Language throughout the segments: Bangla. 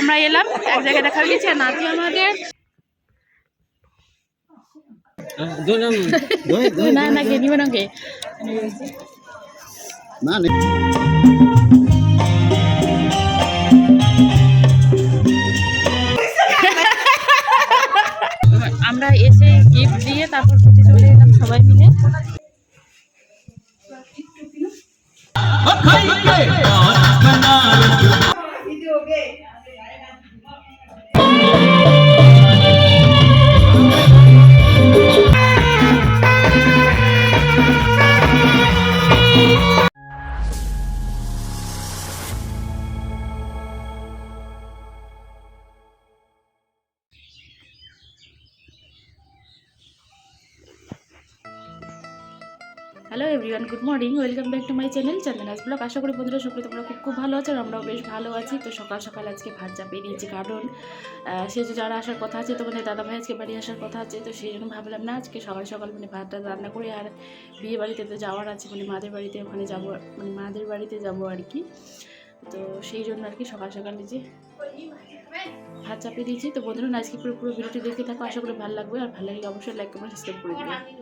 আমরা এলাম এক জায়গায় দেখা গেছে আর নাতি আমাদের। না না কে না আমরা এসে গিফট দিয়ে তারপর খেতে চলে এলাম সবাই মিলে। Hello everyone good morning welcome back to my channel Chandana's blog আশা করি বন্ধুরা সকলে তোমরা খুব খুব ভালো আছো আর আমরাও বেশ ভালো আছি। তো সকাল সকাল আজকে ভাত চাপিয়ে দিয়েছি কারণ সে যে যারা আসার কথা আছে তোমাদের দাদা ভাই আজকে বাড়ি আসার কথা আছে, তো সেই জন্য ভাবলাম না, আজকে সকাল সকাল মানে ভাতটা রান্না করে আর বিয়ে বাড়িতে তো যাওয়ার আছে মানে মাদের বাড়িতে ওখানে যাব মানে মাদের বাড়িতে যাব আর কি। তো সেই জন্য আর কি সকাল সকাল যে ভাত চাপিয়ে দিয়েছি। তো বন্ধুরা, আজকে পুরো পুরো ভিডিওটি দেখতে থাকো। আশা করি ভালো লাগবে আর ভালো লাগলে অবশ্যই লাইক কমেন্ট সাবস্ক্রাইব করে দেবে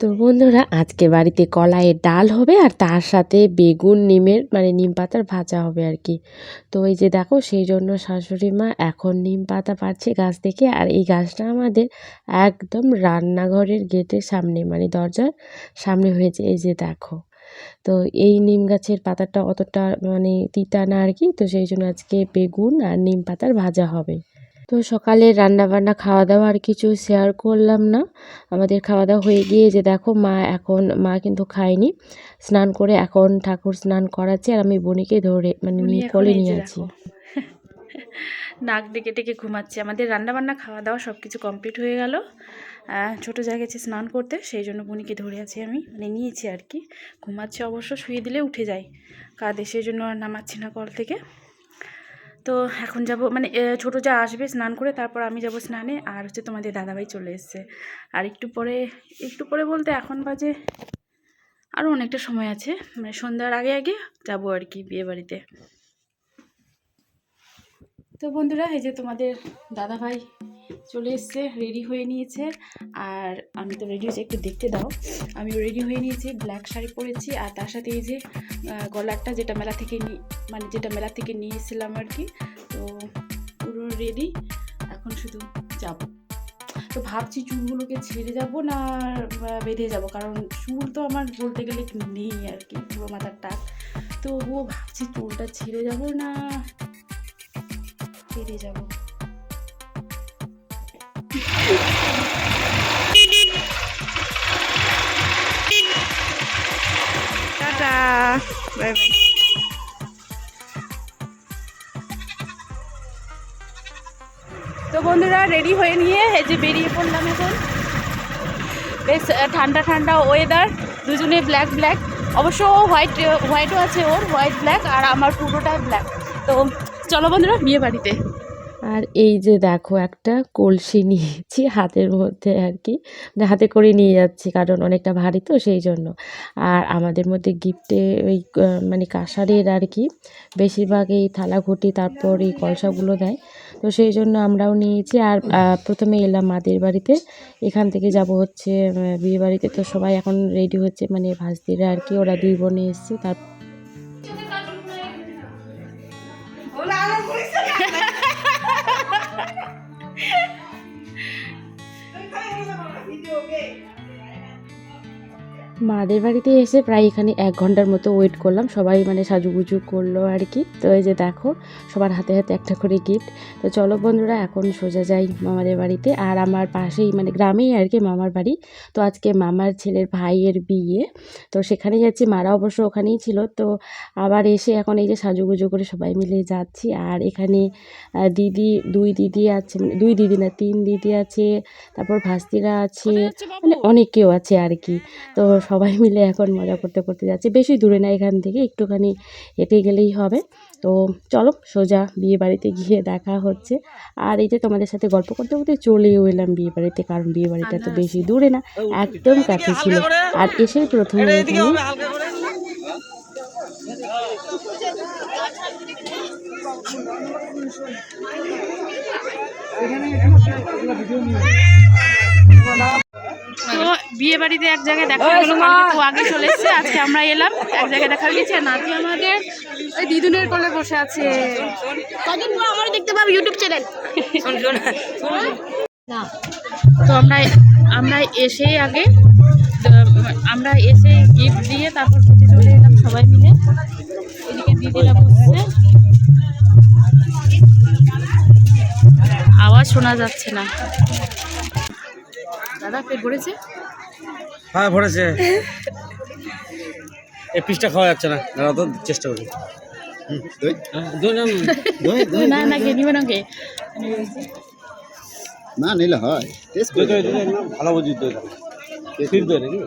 তো বন্ধুরা, আজকে বাড়িতে কলাইয়ের ডাল হবে আর তার সাথে বেগুন, নিমের মানে নিম পাতার ভাজা হবে আর কি। তো এই যে দেখো, সেই জন্য শাশুড়ি মা এখন নিম পাতা পাচ্ছে গাছ থেকে আর এই গাছটা আমাদের একদম রান্নাঘরের গেটের সামনে মানে দরজার সামনে হয়েছে। এই যে দেখো, তো এই নিম গাছের পাতাটা অতটা মানে তিতা না আর কি। তো সেই জন্য আজকে বেগুন আর নিম পাতার ভাজা হবে। তো সকালে রান্না বান্না খাওয়া দাওয়া আর কিছু শেয়ার করলাম না। আমাদের খাওয়া দাওয়া হয়ে গিয়ে যে দেখো মা এখন মা কিন্তু খায়নি। স্নান করে এখন ঠাকুর স্নান করাচ্ছে আর আমি বনিকে ধরে মানে কোলে নিয়ে আছি। নাক ডেকে ডেকে ঘুমাচ্ছে। আমাদের রান্না বান্না খাওয়া দাওয়া সব কিছু কমপ্লিট হয়ে গেল। ছোট জায়গায় স্নান করতে সেই জন্য বুনিকে ধরে আছি আমি। মানে নিয়েছি আর কি। ঘুমাচ্ছে অবশ্য শুয়ে দিলে উঠে যায়। কাঁদে সেই জন্য আর নামাচ্ছি না কল থেকে। তো এখন যাব মানে ছোটো যা আসবে স্নান করে তারপর আমি যাব স্নানে আর হচ্ছে তোমাদের দাদাভাই চলে এসছে। আর একটু পরে একটু পরে বলতে এখন বাজে আরও অনেকটা সময় আছে মানে সন্ধ্যার আগে আগে যাব আর কি বিয়ে বাড়িতে তো বন্ধুরা, এই যে তোমাদের দাদা ভাই চলে এসছে রেডি হয়ে নিয়েছে। আর আমি তো রেডি হয়েছি, একটু দেখতে দাও। আমিও রেডি হয়ে নিয়েছি ব্ল্যাক শাড়ি পরেছি। আর তার সাথে এই যে গলারটা যেটা মেলা থেকে নি মানে যেটা মেলা থেকে নিয়ে এসেছিলাম আর কি, তো পুরো রেডি এখন শুধু যাব। তো ভাবছি চুলগুলোকে ছেড়ে যাব না বেঁধে যাব, কারণ চুল তো আমার বলতে গেলে নেই আর কি, পুরো মাথার টাক। তো ও ভাবছি চুলটা ছেড়ে যাব না, বেঁধে যাব। তো বন্ধুরা রেডি হয়ে নিয়ে এই যে বেরিয়ে পড়লাম এখন। বেশ ঠান্ডা ঠান্ডা ওয়েদার দুজনে ব্ল্যাক ব্ল্যাক অবশ্য হোয়াইট হোয়াইটও আছে ওর হোয়াইট ব্ল্যাক আর আমার পুরোটাই ব্ল্যাক তো চলো বন্ধুরা, বিয়ে বাড়িতে। আর এই যে দেখো একটা কলসি নিয়েছি হাতের মধ্যে আর কি। মানে হাতে করে নিয়ে যাচ্ছি কারণ অনেকটা ভারী তো সেই জন্য। আর আমাদের মধ্যে গিফটে ওই মানে কাঁসারের আর কি বেশিরভাগ এই থালা ঘুটি তারপর এই কলসাগুলো দেয়। তো সেই জন্য আমরাও নিয়েছি আর প্রথমে এলাম মাদের বাড়িতে। এখান থেকে যাব হচ্ছে বিয়ে বাড়িতে তো সবাই এখন রেডি হচ্ছে মানে ভাস্তিরা আর কি ওরা দুই বোনে এসছে, তার মাদের বাড়িতে এসে প্রায় এখানে এক ঘণ্টার মতো ওয়েট করলাম। সবাই মানে সাজুগুজু করল আর কি। তো এই যে দেখো সবার হাতে হাতে একটা করে গিফট তো চলো বন্ধুরা এখন সোজা যাই মামাদের বাড়িতে। আর আমার পাশেই মানে গ্রামেই আর কি মামার বাড়ি। তো আজকে মামার ছেলের ভাইয়ের বিয়ে। তো সেখানে যাচ্ছি মারা অবশ্য ওখানেই ছিল। তো আবার এসে এখন এই যে সাজুগুজু করে সবাই মিলে যাচ্ছি। আর এখানে দিদি দুই দিদি আছে মানে দুই দিদি না তিন দিদি আছে তারপর ভাস্তিরা আছে মানে অনেক কেউ আছে আর কি। তো সবাই মিলে এখন মজা করতে করতে যাচ্ছে। বেশি দূরে না এখান থেকে একটুখানি হেঁটে গেলেই হবে। তো চলো সোজা বিয়ে বাড়িতে গিয়ে দেখা হচ্ছে। আর এই যে তোমাদের সাথে গল্প করতে করতে চলেও এলাম বিয়ে বাড়িতে কারণ বিয়ে বাড়িটা তো বেশি দূরে না একদম কাছে ছিল। আর এসেই প্রথমে এখানে হালকা করে। তো বিয়ে বাড়িতে এক জায়গায় দেখা গেলো কালকে তো আগে চলে এসছে আজকে আমরা এলাম এক জায়গায় দেখা গেছে আর নাতি আমাদের ওই দিদুনের কোলে বসে আছে। কদিন পর আমার দেখতে পাবো ইউটিউব চ্যানেল তো আমরা আমরা এসেই আগে আমরা এসে গিফট দিয়ে তারপর খেতে চলে এলাম সবাই মিলে। এদিকে দিদিরা বসছে। আওয়াজ শোনা যাচ্ছে না। দাদা পেট ভরেছে হ্যাঁ ভরেছে। এই পিসটা খাওয়া যাচ্ছে না। দাঁড়া তো চেষ্টা করি। হ্যাঁ, না নিলে হয়। ভালো বুঝি দই ক্ষীর দই নাকি?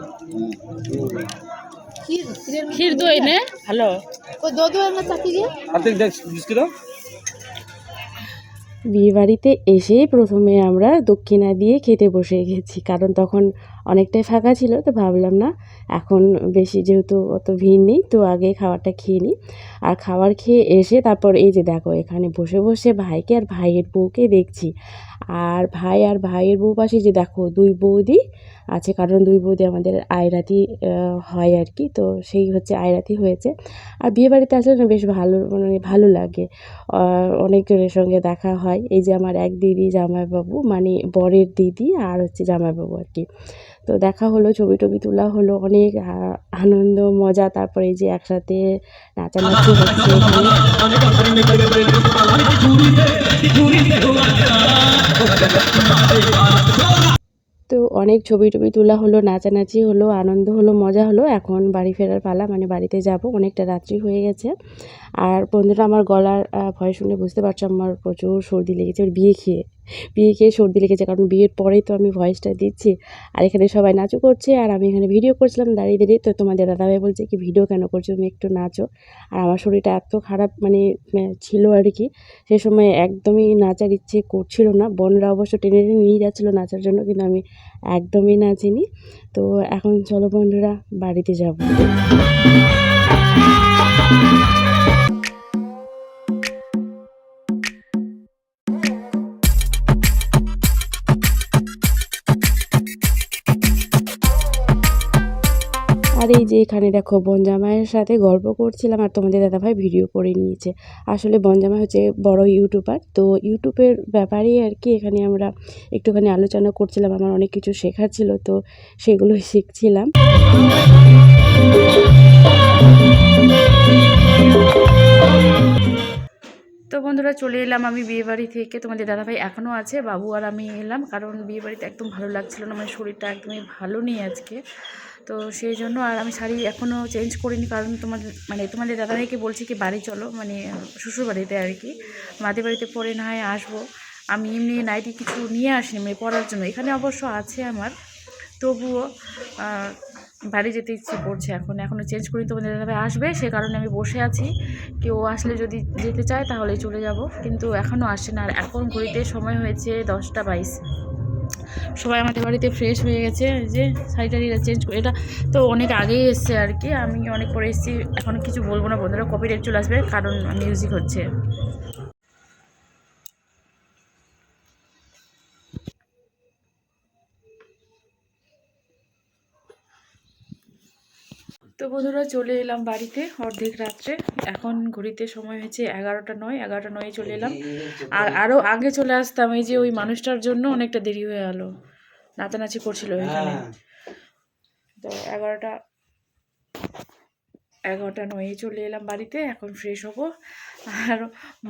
ক্ষীর দই নে। ভালো। বিয়ে বাড়িতে এসেই প্রথমে আমরা দক্ষিণা দিয়ে খেতে বসে গেছি কারণ তখন অনেকটাই ফাঁকা ছিল, তো ভাবলাম না, এখন বেশি যেহেতু অত ভিড় নেই, তো আগে খাবারটা খেয়ে নিই। আর খাবার খেয়ে এসে তারপর এই যে দেখো, এখানে বসে বসে ভাইকে আর ভাইয়ের বউকে দেখছি। আর ভাই আর ভাইয়ের বউ পাশে যে দেখো, দুই বৌদি আছে, কারণ দুই বৌদি আমাদের আয়রাতি হয় আর কি, তো সেই হচ্ছে আয়রাতি হয়েছে। আর বিয়ে বাড়িতে আসলে না বেশ ভালো মানে ভালো লাগে। অনেকজনের সঙ্গে দেখা হয়, এই যে আমার এক দিদি জামাইবাবু মানে বরের দিদি আর হচ্ছে জামাইবাবু আর কি। তো দেখা হলো, ছবি টবি তোলা হলো, অনেক আনন্দ, মজা, তারপরে যে একসাথে নাচানাচি হচ্ছে। তো অনেক ছবি টবি তোলা হলো, নাচানাচি হলো, আনন্দ হলো, মজা হলো। এখন বাড়ি ফেরার পালা মানে বাড়িতে যাব, অনেকটা রাত্রি হয়ে গেছে। আর বন্ধুরা, আমার গলার ভয় শুনে বুঝতে পারছ, আমার প্রচুর সর্দি লেগেছে, ওর বিয়ে খেয়ে। বিয়ে খেয়ে সর্দি লেগেছে, কারণ বিয়ের পরেই তো আমি ভয়েসটা দিচ্ছি। আর এখানে সবাই নাচও করছে, আর আমি এখানে ভিডিও করছিলাম, দাঁড়িয়ে দাঁড়িয়ে। তো তোমাদের দাদাভাই বলছে কি ভিডিও কেন করছ? তুমি একটু নাচো। আর আমার শরীরটা এত খারাপ মানে ছিল আর কি। সে সময় একদমই নাচার ইচ্ছে করছিল না। বোনরা অবশ্য টেনে টেনে নিয়ে যাচ্ছিল নাচার জন্য, কিন্তু আমি একদমই নাচিনি। তো এখন চলো বন্ধুরা, বাড়িতে যাব। আর এই যে এখানে দেখো বনজামাইয়ের সাথে গল্প করছিলাম আর তোমাদের দাদাভাই ভিডিও করে নিয়েছে। আসলে বনজামাই হচ্ছে বড় ইউটিউবার, তো ইউটিউবের ব্যাপারেই আর কি এখানে আমরা একটুখানি আলোচনা করছিলাম, আমার অনেক কিছু শেখার ছিল, তো সেগুলো শিখছিলাম। তো বন্ধুরা চলে এলাম আমি বিয়ে বাড়ি থেকে, তোমাদের দাদাভাই এখনও আছে, বাবু আর আমি এলাম, কারণ বিয়ে বাড়িতে একদম ভালো লাগছিল না আমার শরীরটা একদমই ভালো নেই আজকে। তো সেই জন্য আর আমি শাড়ি এখনও চেঞ্জ করিনি কারণ তোমাদের মানে তোমাদের দাদাভাইকে বলছি কি, বাড়ি চলো মানে শ্বশুর বাড়িতে আর কি। মাদের বাড়িতে পরে না হয় আসব। আমি এমনি নাইটি কিছু নিয়ে আসিনি মানে পরার জন্য। এখানে অবশ্য আছে আমার, তবুও বাড়ি যেতে ইচ্ছে করছে এখন। এখনও চেঞ্জ করি তোমাদের দাদাভাই আসবে, সে কারণে আমি বসে আছি। কেউ আসলে যদি যেতে চায় তাহলে চলে যাব, কিন্তু এখনও আসে না। আর এখন ঘড়িতে সময় হয়েছে দশটা বাইশ। সবাই আমাদের বাড়িতে ফ্রেশ হয়ে গেছে যে শাড়ি টাড়িটা চেঞ্জ করে, এটা তো অনেক আগেই এসছে আর কি, আমি অনেক পরে এসেছি, এখন কিছু বলব না বন্ধুরা কপিরাইট চলে আসবে, কারণ মিউজিক হচ্ছে। তো বন্ধুরা চলে এলাম বাড়িতে অর্ধেক রাত্রে। এখন ঘড়িতে সময় হয়েছে এগারোটা নয় এগারোটা নয় চলে এলাম। আর আরও আগে চলে আসতাম এই যে ওই মানুষটার জন্য অনেকটা দেরি হয়ে গেল নাচানাচি করছিল এখানে। তো এগারোটা এগারোটা নয়ে চলে এলাম বাড়িতে এখন ফ্রেশ হব। আর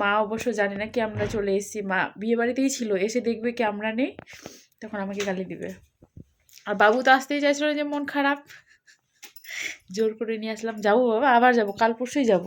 মা অবশ্য জানে না কি আমরা চলে এসেছি। মা বিয়ে বাড়িতেই ছিল এসে দেখবে কি আমরা নেই তখন আমাকে গালি দিবে। আর বাবু তো আসতেই চাইছিল যে মন খারাপ। জোর করে নিয়ে আসলাম যাব বাবা আবার যাব কাল পরশুই যাব।